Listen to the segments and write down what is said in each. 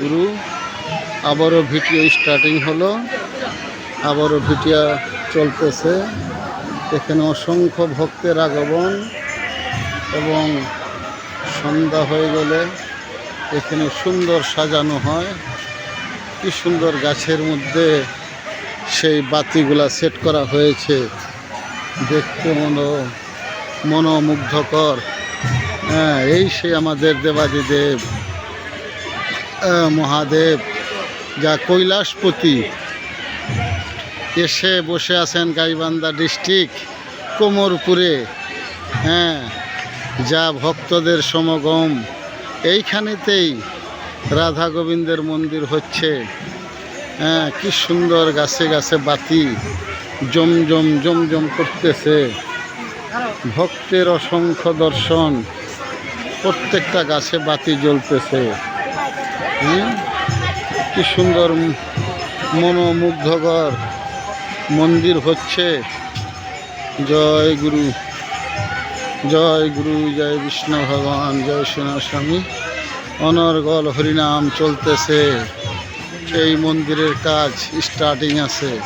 গুরু। আবারও video starting হলো। আবারও ভিটিয়া চলতেছে। এখানে অসংখ্য ভক্তের আগমন এবং সন্ধ্যা হয়ে গেলে এখানে সুন্দর সাজানো হয়। কি সুন্দর গাছের মধ্যে সেই বাতিগুলা সেট করা হয়েছে। দেখতে মনো, মনোমুগ্ধকর। হ্যাঁ এই সেই আমাদের দেবাদিদেব। মহাদেব, যা কৈলাসপতি। এসে বসে আছেন গাইবান্ধা ডিস্ট্রিক্ট কোমরপুরে। হ্যাঁ যা ভক্তদের সমাগম। এইখানেতেই রাধা গোবিন্দের মন্দির হচ্ছে। হ্যাঁ কি সুন্দর গাছে গাছে বাতি জমজম জমজম করতেছে। ভক্তের অসংখ্য দর্শন। প্রত্যেকটা গাছে বাতি জ্বলতেছে? কি সুন্দর মনোমুগ্ধকর মন্দির হচ্ছে। জয় গুরু জয় গুরু, জয় বিষ্ণু ভগবান, জয় সোনা স্বামী। অনর্গল হরিনাম চলতেছে। এই মন্দিরের কাজ স্টার্টিং আছে।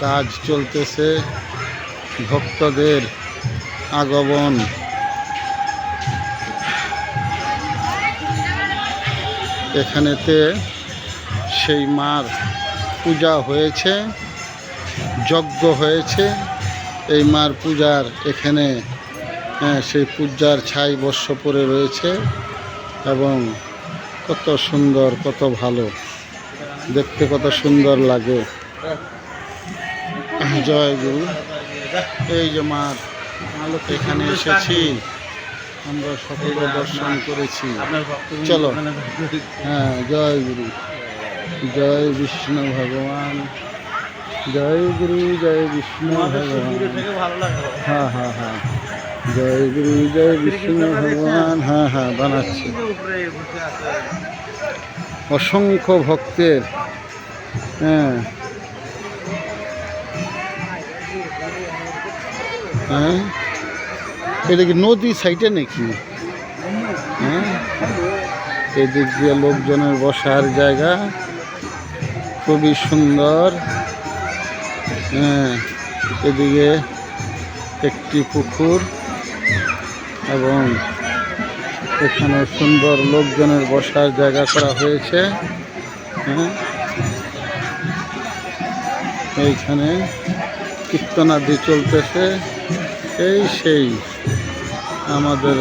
কাজ চলতেছে। ভক্তদের আগমন। এখানেতে সেই মার পূজা হয়েছে, যজ্ঞ হয়েছে। এই মার পূজার এখানে সেই পূজার ছাই বর্ষ পরে রয়েছে এবং কত সুন্দর, কত ভালো। দেখতে কত সুন্দর লাগে। জয় গুরু। এই যে মার, এখানে এসেছি। আমরা সকলে দর্শন করেছি। চলো। হ্যাঁ জয় গুরু। জয় বিষ্ণু ভগবান। জয় গুরু জয় বিষ্ণু ভগবান। হ্যাঁ হ্যাঁ হ্যাঁ। জয় গুরু জয় বিষ্ণু ভগবান। হ্যাঁ হ্যাঁ বানাচ্ছি। অসংখ্য ভক্তের। হ্যাঁ। হ্যাঁ? এটা কি নদী সাইডে নাকি? হ্যাঁ? এদিক দিয়ে লোকজনের বসার জায়গা। খুবই সুন্দর। হ্যাঁ এদিকে একটি পুকুর এবং এখানে সুন্দর লোকজনের বসার জায়গা করা হয়েছে। হ্যাঁ এইখানে কীর্তনাদি চলতেছে। এই সেই আমাদের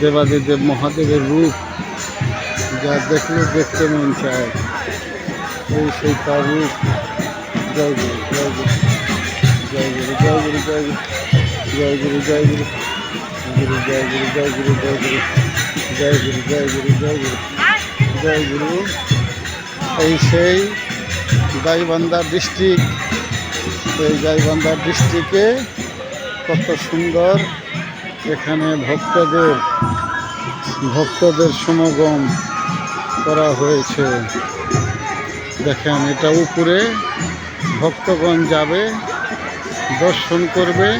দেবাদিদেব মহাদেবের রূপ যা দেখলে দেখতে মন চায় এই সেই তার রূপ জয় গুরু জয় গুরু জয় গুরু জয় গুরু জয় গুরু জয় গুরু গুরু জয় গুরু জয় গুরু জয় গুরু জয় গুরু জয় গুরু জয় গুরু জয় গুরু এই সেই গাইবান্ধা ডিস্ট্রিক্ট এই গাইবান্ধা ডিস্ট্রিক্টে কত সুন্দর। এখানে ভক্তদের ভক্তদের সমাগম করা হয়েছে। দেখেন, এটা উপরে ভক্তগণ যাবে, দর্শন করবে,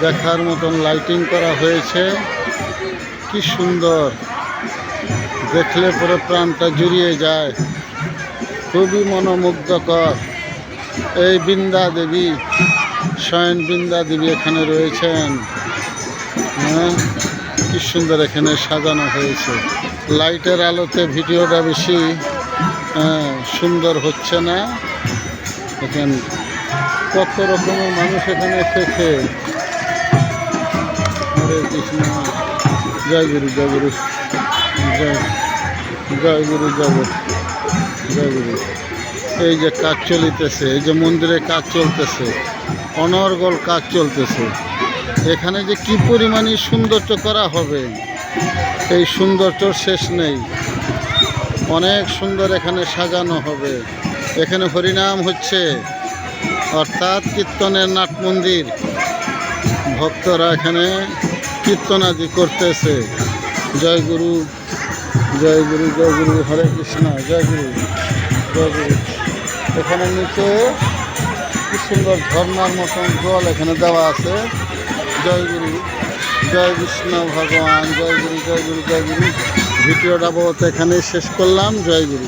দেখার মতন লাইটিং করা হয়েছে। কি সুন্দর। দেখলে পরে প্রাণটা জুড়িয়ে যায়। খুবই মনোমুগ্ধকর। এই বৃন্দা দেবী স্বয়ং বৃন্দা দেবী এখানে রয়েছেন। হ্যাঁ কি সুন্দর এখানে সাজানো হয়েছে। লাইটের আলোতে ভিডিওটা বেশি হ্যাঁ, সুন্দর হচ্ছে না। এখন কত রকমের মানুষ এখানে এসেছে। হরে কৃষ্ণ জয় গুরু জয় গুরু জয় জয় গুরু জয় গুরু জয় গুরু। এই যে কাজ চলিতেছে এই যে মন্দিরে কাজ চলতেছে। অনর্গল কাজ চলতেছে। এখানে যে কি পরিমাণে সৌন্দর্য করা হবে, এই সৌন্দর্য শেষ নেই। অনেক সুন্দর এখানে সাজানো হবে। এখানে হরিনাম হচ্ছে, অর্থাৎ কীর্তনের নাট মন্দির। ভক্তরা এখানে কীর্তনাদি করতেছে। জয় গুরু জয় গুরু জয় গুরু, হরে কৃষ্ণ, জয় গুরু জয় গুরু। এখানে নিচে কি সুন্দর ঝর্নার মতন জল এখানে দেওয়া আছে। জয় গুরু, জয় বিষ্ণু ভগবান, জয় গুরু জয় গুরু জয় গুরু। ভিডিওটা বলতে এখানেই শেষ করলাম। জয় গুরু।